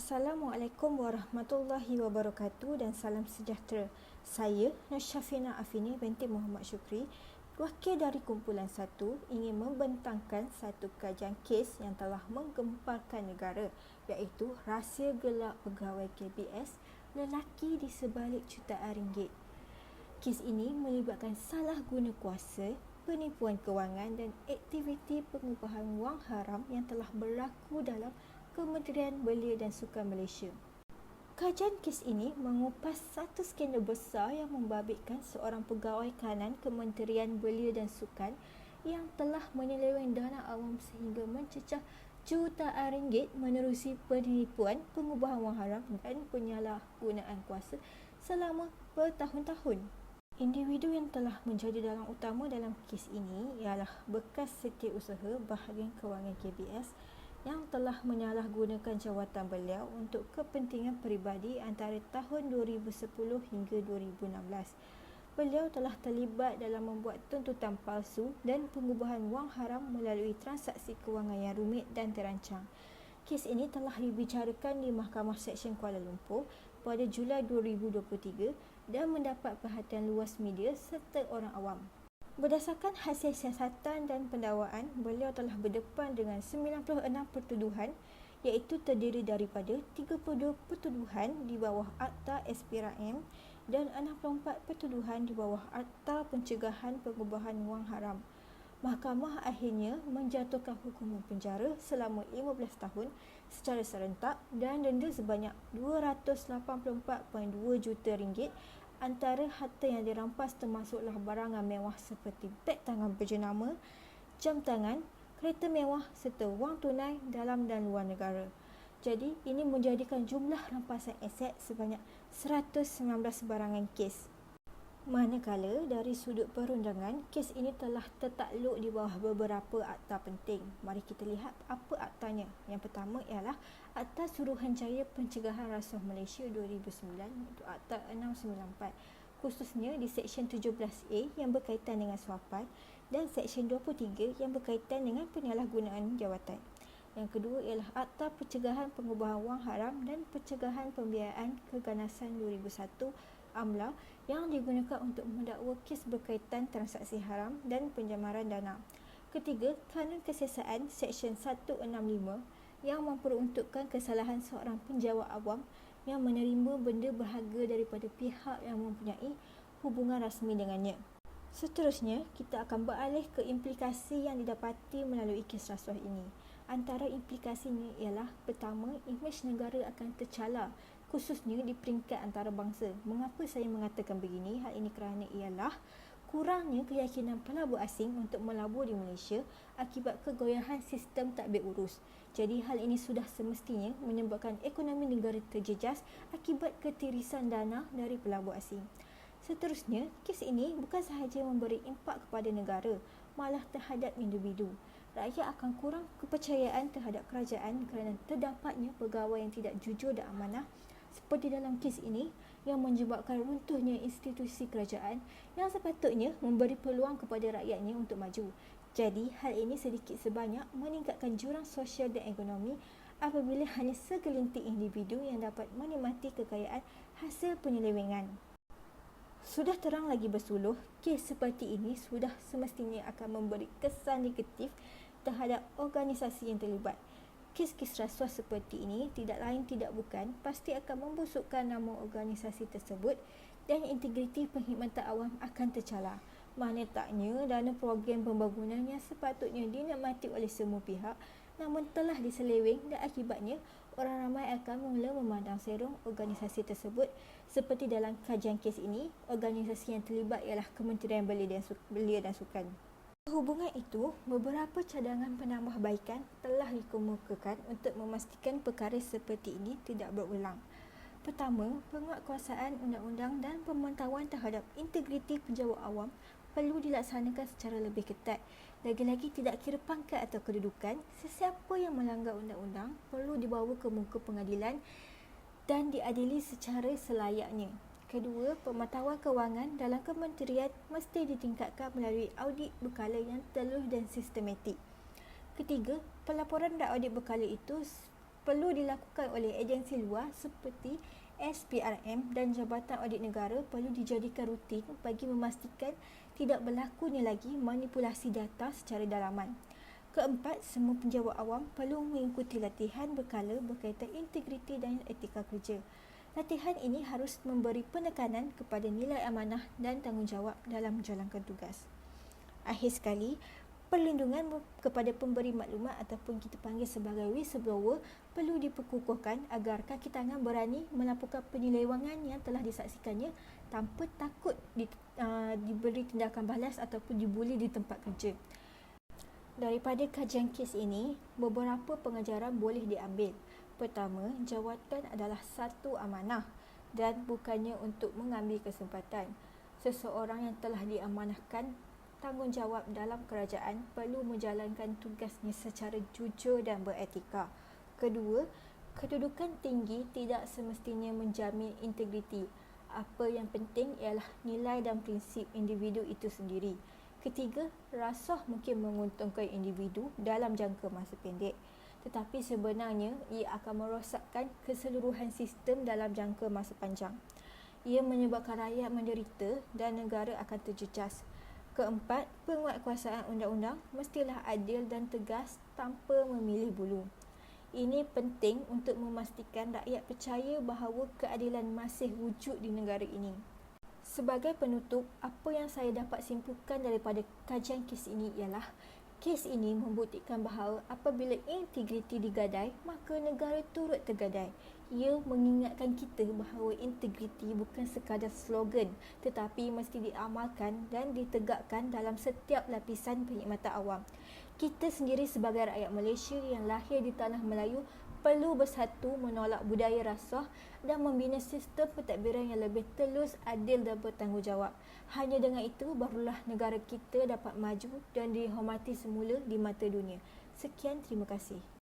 Assalamualaikum warahmatullahi wabarakatuh dan salam sejahtera. Saya Nasyafina Afini binti Muhammad Syukri, wakil dari kumpulan satu ingin membentangkan satu kajian kes yang telah menggemparkan negara iaitu rahsia gelap pegawai KBS lelaki di sebalik jutaan ringgit. Kes ini melibatkan salah guna kuasa, penipuan kewangan dan aktiviti pengubahan wang haram yang telah berlaku dalam Kementerian Belia dan Sukan Malaysia. Kajian kes ini mengupas satu skandal besar yang membabitkan seorang pegawai kanan Kementerian Belia dan Sukan yang telah menyeleweng dana awam sehingga mencecah jutaan ringgit menerusi penipuan, pengubahan wang haram dan penyalahgunaan kuasa selama bertahun-tahun. Individu yang telah menjadi dalang utama dalam kes ini ialah bekas setiausaha bahagian kewangan KBS yang telah menyalahgunakan jawatan beliau untuk kepentingan peribadi antara tahun 2010 hingga 2016. Beliau telah terlibat dalam membuat tuntutan palsu dan pengubahan wang haram melalui transaksi kewangan yang rumit dan terancang. Kes ini telah dibicarakan di Mahkamah Seksyen Kuala Lumpur pada Julai 2023 dan mendapat perhatian luas media serta orang awam. Berdasarkan hasil siasatan dan pendakwaan, beliau telah berdepan dengan 96 pertuduhan iaitu terdiri daripada 32 pertuduhan di bawah Akta Aspira M dan 64 pertuduhan di bawah Akta Pencegahan Pengubahan Wang Haram. Mahkamah akhirnya menjatuhkan hukuman penjara selama 15 tahun secara serentak dan denda sebanyak 284.2 juta ringgit antara harta yang dirampas termasuklah barangan mewah seperti beg tangan berjenama, jam tangan, kereta mewah serta wang tunai dalam dan luar negara. Jadi, ini menjadikan jumlah rampasan aset sebanyak 119 barangan kes. Manakala dari sudut perundangan, kes ini telah tertakluk di bawah beberapa akta penting. Mari kita lihat apa aktanya. Yang pertama ialah Akta Suruhanjaya Pencegahan Rasuah Malaysia 2009 iaitu Akta 694 khususnya di Seksyen 17A yang berkaitan dengan suapan dan Seksyen 23 yang berkaitan dengan penyalahgunaan jawatan. Yang kedua ialah Akta Pencegahan Pengubahan Wang Haram dan Pencegahan Pembiayaan Keganasan 2001 AMLA yang digunakan untuk mendakwa kes berkaitan transaksi haram dan penjamaran dana. Ketiga, kanun kesiasaan Seksyen 165 yang memperuntukkan kesalahan seorang penjawat awam yang menerima benda berharga daripada pihak yang mempunyai hubungan rasmi dengannya. Seterusnya, kita akan beralih ke implikasi yang didapati melalui kes rasuah ini. Antara implikasinya ialah pertama, imej negara akan tercalar khususnya di peringkat antarabangsa. Mengapa saya mengatakan begini? Hal ini kerana ialah kurangnya keyakinan pelabur asing untuk melabur di Malaysia akibat kegoyahan sistem tadbir urus. Jadi hal ini sudah semestinya menyebabkan ekonomi negara terjejas akibat ketirisan dana dari pelabur asing. Seterusnya, kes ini bukan sahaja memberi impak kepada negara, malah terhadap individu. Rakyat akan kurang kepercayaan terhadap kerajaan kerana terdapatnya pegawai yang tidak jujur dan amanah seperti dalam kes ini yang menyebabkan runtuhnya institusi kerajaan yang sepatutnya memberi peluang kepada rakyatnya untuk maju. Jadi, hal ini sedikit sebanyak meningkatkan jurang sosial dan ekonomi apabila hanya segelintir individu yang dapat menikmati kekayaan hasil penyelewengan. Sudah terang lagi bersuluh, kes seperti ini sudah semestinya akan memberi kesan negatif terhadap organisasi yang terlibat kes-kes rasuah seperti ini tidak lain tidak bukan pasti akan membusukkan nama organisasi tersebut dan integriti perkhidmatan awam akan tercalar. Mana taknya dana program pembangunan yang sepatutnya dinikmati oleh semua pihak namun telah diseleweng dan akibatnya orang ramai akan mula memandang serong organisasi tersebut seperti dalam kajian kes ini organisasi yang terlibat ialah Kementerian Belia dan Sukan. Hubungan itu, beberapa cadangan penambahbaikan telah dikemukakan untuk memastikan perkara seperti ini tidak berulang. Pertama, penguatkuasaan undang-undang dan pemantauan terhadap integriti penjawat awam perlu dilaksanakan secara lebih ketat. Lagi-lagi tidak kira pangkat atau kedudukan, sesiapa yang melanggar undang-undang perlu dibawa ke muka pengadilan dan diadili secara selayaknya. Kedua, pemantauan kewangan dalam kementerian mesti ditingkatkan melalui audit berkala yang telus dan sistematik. Ketiga, pelaporan dan audit berkala itu perlu dilakukan oleh agensi luar seperti SPRM dan Jabatan Audit Negara perlu dijadikan rutin bagi memastikan tidak berlakunya lagi manipulasi data secara dalaman. Keempat, semua penjawat awam perlu mengikuti latihan berkala berkaitan integriti dan etika kerja. Latihan ini harus memberi penekanan kepada nilai amanah dan tanggungjawab dalam menjalankan tugas. Akhir sekali, perlindungan kepada pemberi maklumat ataupun kita panggil sebagai whistleblower perlu diperkukuhkan agar kaki tangan berani melaporkan penyelewangan yang telah disaksikannya tanpa takut di, uh, diberi tindakan balas ataupun dibuli di tempat kerja. Daripada kajian kes ini, beberapa pengajaran boleh diambil. Pertama, jawatan adalah satu amanah dan bukannya untuk mengambil kesempatan. Seseorang yang telah diamanahkan tanggungjawab dalam kerajaan perlu menjalankan tugasnya secara jujur dan beretika. Kedua, kedudukan tinggi tidak semestinya menjamin integriti. Apa yang penting ialah nilai dan prinsip individu itu sendiri. Ketiga, rasuah mungkin menguntungkan individu dalam jangka masa pendek. Tetapi sebenarnya ia akan merosakkan keseluruhan sistem dalam jangka masa panjang. Ia menyebabkan rakyat menderita dan negara akan terjejas. Keempat, penguatkuasaan undang-undang mestilah adil dan tegas tanpa memilih bulu. Ini penting untuk memastikan rakyat percaya bahawa keadilan masih wujud di negara ini. Sebagai penutup, apa yang saya dapat simpulkan daripada kajian kes ini ialah kes ini membuktikan bahawa apabila integriti digadai, maka negara turut tergadai. Ia mengingatkan kita bahawa integriti bukan sekadar slogan tetapi mesti diamalkan dan ditegakkan dalam setiap lapisan perkhidmatan awam. Kita sendiri sebagai rakyat Malaysia yang lahir di tanah Melayu perlu bersatu menolak budaya rasuah dan membina sistem pentadbiran yang lebih telus, adil dan bertanggungjawab. Hanya dengan itu barulah negara kita dapat maju dan dihormati semula di mata dunia. Sekian, terima kasih.